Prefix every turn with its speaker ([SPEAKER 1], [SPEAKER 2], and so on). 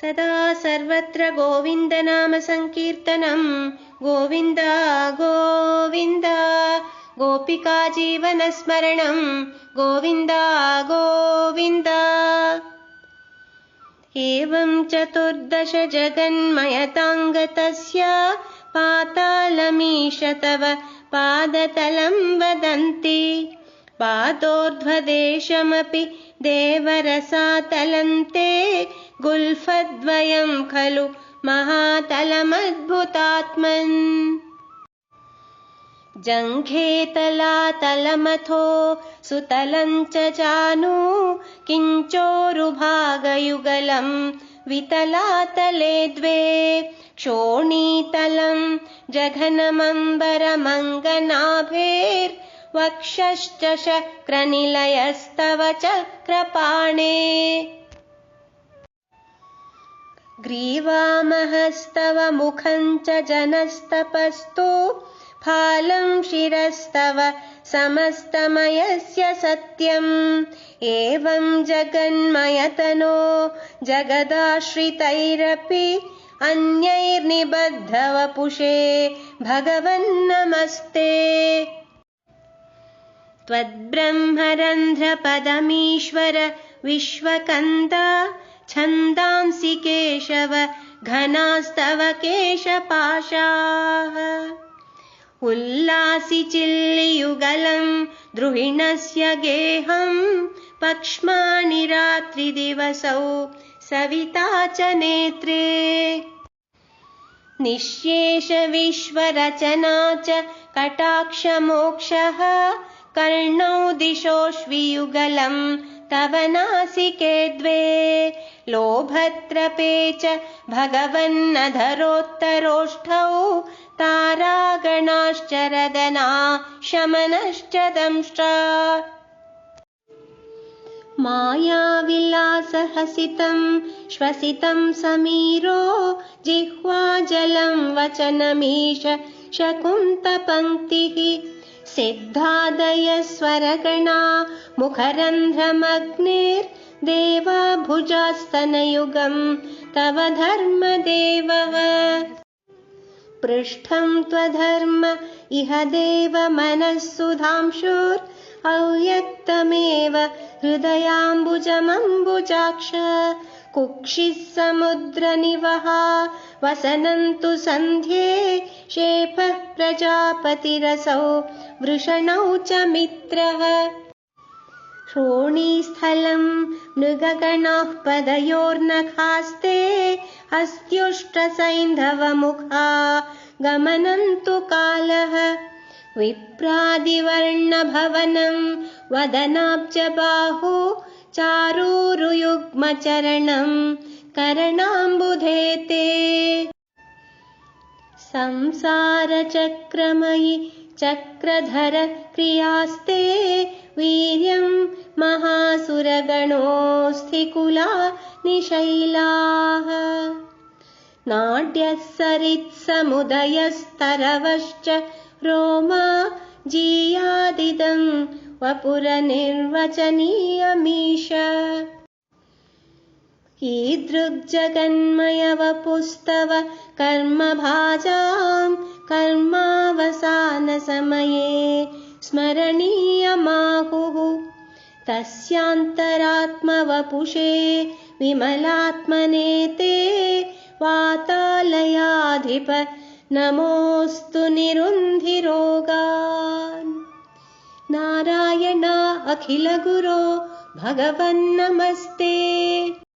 [SPEAKER 1] सदा सर्वत्र गोविन्दनामसङ्कीर्तनम् गोविन्द गोविन्द गोपिका जीवनस्मरणम् गोविन्द गोविन्द। एवं चतुर्दश जगन्मयताङ्गतस्य पातालमीश तव पादतलं वदन्ति पादोर्ध्वदेशमपि देवरसातलन्ते गुल्फद्वयं खलु महातलमद्भुतात्मन्। जङ्घेतलातलमथो सुतलं च जानु किञ्चोरुभागयुगलं वितलातले द्वे क्षोणीतलं जघनमम्बरमङ्गनाभेर्वक्षश्च शक्रनिलयस्तव चक्रपाणे। ग्रीवामहस्तव मुखं च जनस्तपस्तु फालं शिरस्तव समस्तमयस्य सत्यम्। एवं जगन्मयतनो जगदाश्रितैरपि अन्यैर्निबद्धवपुषे भगवन्नमस्ते त्वद्ब्रह्मरन्ध्रपदमीश्वर विश्वकन्द छन्दांसि केशव घनास्तव केशपाशाः। उल्लासि चिल्लियुगलं द्रुहिणस्य गेहम् पक्ष्माणि रात्रिदिवसौ सविता च नेत्रे। निःशेष विश्वरचना च कटाक्षमोक्षः कर्णौ दिशोष्वियुगलम् तव नासिके द्वे। लोभत्रपे च भगवन्नधरोत्तरोष्ठौ तारागणाश्च रदना शमनश्च दंष्ट मायाविलासहसितं श्वसितं समीरो जिह्वाजलं वचनमीश शकुन्तपङ्क्तिः सिद्धादयस्वरगणा मुखरन्ध्रमग्निर्देवा भुजास्तनयुगं तव धर्मदेवः। पृष्ठं त्वधर्म इह देव मनःसुधांशुर् हृदयाम्बुजमम्बुजाक्ष कुक्षिः समुद्रनिवहा वसनन्तु सन्ध्ये शेफः प्रजापतिरसौ वृषणौ च मित्रः। श्रोणीस्थलं मृगगणाः पदयोर्नखास्ते हस्त्युष्टसैन्धवमुखा। गमनन्तु कालः विप्रादिवर्णभवनं वदनाब्जबाहु चारूरुयुग्मचरणं करणाम्बुधे ते। संसारचक्रमयि चक्रधर क्रियास्ते वीर्यं महासुरगणोऽस्थिकुला निशैलाः। नाट्यः सरित्समुदयस्तरवश्च रोमा जीयादिदं वपुरनिर्वचनीयमीश। ईदृग्जगन्मयवपुस्तव कर्मभाजां कर्मावसानसमये स्मरणीयमाहुः। तस्यान्तरात्मवपुषे विमलात्मने ते वातालयाधिप नमोऽस्तु निरुन्धिरोगान्। नारायण अखिलगुरो भगवन्नमस्ते